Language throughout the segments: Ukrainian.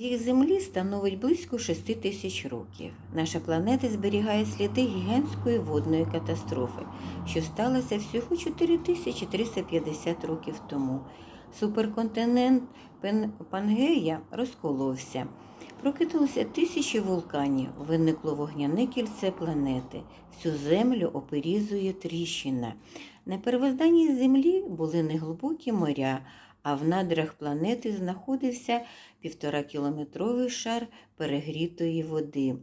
Вік Землі становить близько 6 тисяч років. Наша планета зберігає сліди гігантської водної катастрофи, що сталося всього 4350 років тому. Суперконтинент Пангея розколовся. Прокинулося тисячі вулканів, виникло вогняне кільце планети. Всю землю оперізує тріщина. На первозданній землі були неглибокі моря, а в надрах планети знаходився півторакілометровий шар перегрітої води.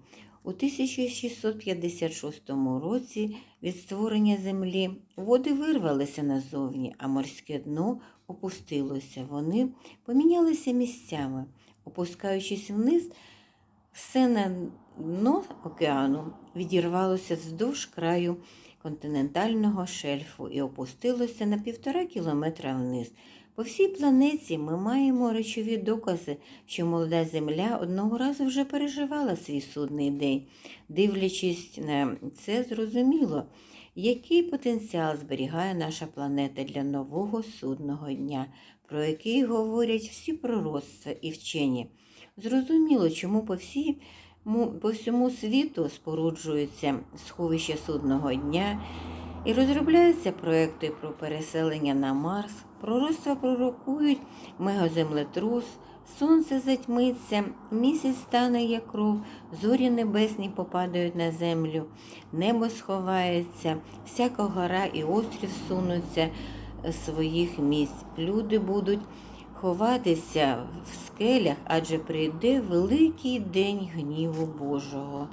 У 1656 році від створення Землі води вирвалися назовні, а морське дно опустилося. Вони помінялися місцями. Опускаючись вниз, все на дно океану відірвалося вздовж краю континентального шельфу і опустилося на півтора кілометра вниз. По всій планеті ми маємо речові докази, що молода Земля одного разу вже переживала свій судний день. Дивлячись на це, зрозуміло, який потенціал зберігає наша планета для нового судного дня, про який говорять всі пророцтва і вчені. Зрозуміло, чому по всій по всьому світу споруджуються сховища судного дня і розробляються проекти про переселення на Марс. Пророцтва пророкують мегаземлетрус, сонце затьмиться, місяць стане як кров, зорі небесні попадають на землю, небо сховається, всяка гора і острів сунуться своїх місць. Люди будуть ховатися в скелях, адже прийде великий день гніву Божого.